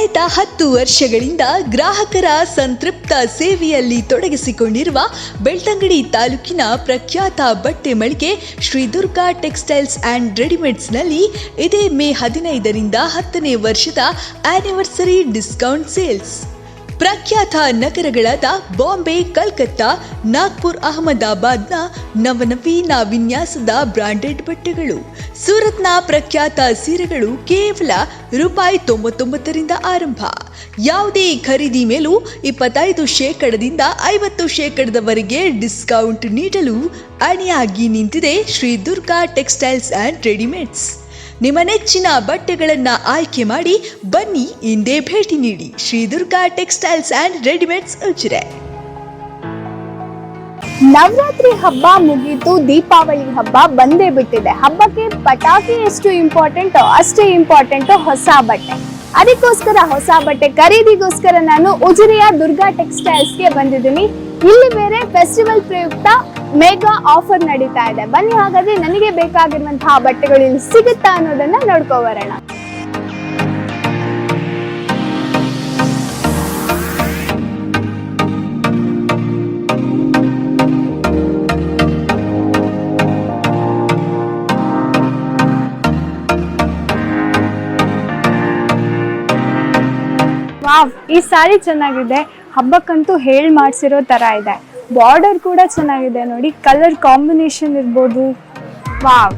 ಕಳೆದ ಹತ್ತು ವರ್ಷಗಳಿಂದ ಗ್ರಾಹಕರ ಸಂತೃಪ್ತ ಸೇವೆಯಲ್ಲಿ ತೊಡಗಿಸಿಕೊಂಡಿರುವ ಬೆಳ್ತಂಗಡಿ ತಾಲೂಕಿನ ಪ್ರಖ್ಯಾತ ಬಟ್ಟೆ ಮಳಿಗೆ ಶ್ರೀ ದುರ್ಗಾ ಟೆಕ್ಸ್ಟೈಲ್ಸ್ ಆ್ಯಂಡ್ ರೆಡಿಮೇಡ್ಸ್ನಲ್ಲಿ ಇದೇ ಮೇ ಹದಿನೈದರಿಂದ ಹತ್ತನೇ ವರ್ಷದ ಆನಿವರ್ಸರಿ ಡಿಸ್ಕೌಂಟ್ ಸೇಲ್ಸ್ ಪ್ರಖ್ಯಾತ ನಗರಗಳಾದ ಬಾಂಬೆ, ಕಲ್ಕತ್ತಾ, ನಾಗ್ಪುರ್, ಅಹಮದಾಬಾದ್ನ ನವನವೀನ ವಿನ್ಯಾಸದ ಬ್ರಾಂಡೆಡ್ ಬಟ್ಟೆಗಳು. ಸೂರತ್ನ ಪ್ರಖ್ಯಾತ ಸೀರೆಗಳು ಕೇವಲ ರೂಪಾಯಿ ತೊಂಬತ್ತೊಂಬತ್ತರಿಂದ ಆರಂಭ. ಯಾವುದೇ ಖರೀದಿ ಮೇಲೂ ಇಪ್ಪತ್ತೈದು ಶೇಕಡದಿಂದ ಐವತ್ತು ಶೇಕಡದವರೆಗೆ ಡಿಸ್ಕೌಂಟ್ ನೀಡಲು ಅಣಿಯಾಗಿ ನಿಂತಿದೆ Shri Durga textiles and readymades. ನಿಮ್ಮ ನೆಚ್ಚಿನ ಬಟ್ಟೆಗಳನ್ನ ಆಯ್ಕೆ ಮಾಡಿ ಬನ್ನಿ ಇಂದೇ ಭೇಟಿ ನೀಡಿ. Shri Durga textiles and readymades Ujire Navaratri ಹಬ್ಬ ಮುಗೀತು ದೀಪಾವಳಿ ಹಬ್ಬ ಬಂದೇ ಬಿಟ್ಟಿದೆ. ಹಬ್ಬಕ್ಕೆ ಪಟಾಕಿ ಎಷ್ಟು ಇಂಪಾರ್ಟೆಂಟ್ ಅಷ್ಟೇ ಇಂಪಾರ್ಟೆಂಟ್ ಹೊಸ ಬಟ್ಟೆ. ಅದಕ್ಕೋಸ್ಕರ ಹೊಸ ಬಟ್ಟೆ ಖರೀದಿಗೋಸ್ಕರ ನಾನು ಉಜಿರೆಯ ದುರ್ಗಾ ಟೆಕ್ಸ್ಟೈಲ್ಸ್ಗೆ ಬಂದಿದ್ದೀನಿ. ಇಲ್ಲಿ ಬೇರೆ ಫೆಸ್ಟಿವಲ್ ಪ್ರಯುಕ್ತ ಮೇಗಾ ಆಫರ್ ನಡೀತಾ ಇದೆ. ಬನ್ನಿ, ಹಾಗಾದ್ರೆ ನನಗೆ ಬೇಕಾಗಿರುವಂತಹ ಬಟ್ಟೆಗಳು ಇಲ್ಲಿ ಸಿಗುತ್ತಾ ಅನ್ನೋದನ್ನ ನೋಡ್ಕೋ ಬರೋಣ ವಾವ್, ಈ ಸಾರಿ ಚೆನ್ನಾಗಿದೆ. ಹಬ್ಬಕ್ಕಂತೂ ಹೇಳ್ ಮಾಡಿಸಿರೋ ತರ ಇದೆ. ಬಾರ್ಡರ್ ಕೂಡ ಚೆನ್ನಾಗಿದೆ ನೋಡಿ ಕಲರ್ ಕಾಂಬಿನೇಷನ್ ಇರ್ಬೋದು. ವಾವ್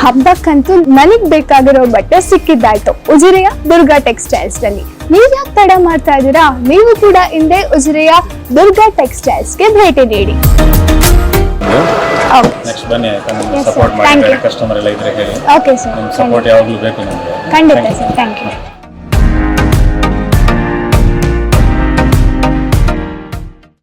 ಹಬ್ಬಕ್ಕಂತೂ ನನಗ್ ಬೇಕಾಗಿರೋ ಬಟ್ಟೆ ಸಿಕ್ಕಿದ್ದಾಯ್ತು. ಉಜಿರೆಯ ದುರ್ಗಾ ಟೆಕ್ಸ್ಟೈಲ್ಸ್ನಲ್ಲಿ ನೀವ್ ಯಾಕೆ ತಡ ಮಾಡ್ತಾ ಇದ್ದೀರಾ? ನೀವು ಕೂಡ ಹಿಂದೆ ಉಜಿರೆಯ ದುರ್ಗಾ ಟೆಕ್ಸ್ಟೈಲ್ಸ್ಗೆ ಭೇಟಿ ನೀಡಿ. ನೆಕ್ಸ್ಟ್ ಬನ್ನಿ ಆಯ್ತಾ? ನಮ್ಗೆ ಸಪೋರ್ಟ್ ಮಾಡಿ. ಕಸ್ಟಮರ್ ಎಲ್ಲ ಇದ್ರೆ ಹೇಳಿ. ಓಕೆ ಸರ್ ನಿಮ್ಮ ಸಪೋರ್ಟ್ ಯಾವಾಗಲೂ ಬೇಕು ನಿಮಗೆ. ಖಂಡಿತ ಸರ್ ಥ್ಯಾಂಕ್ ಯು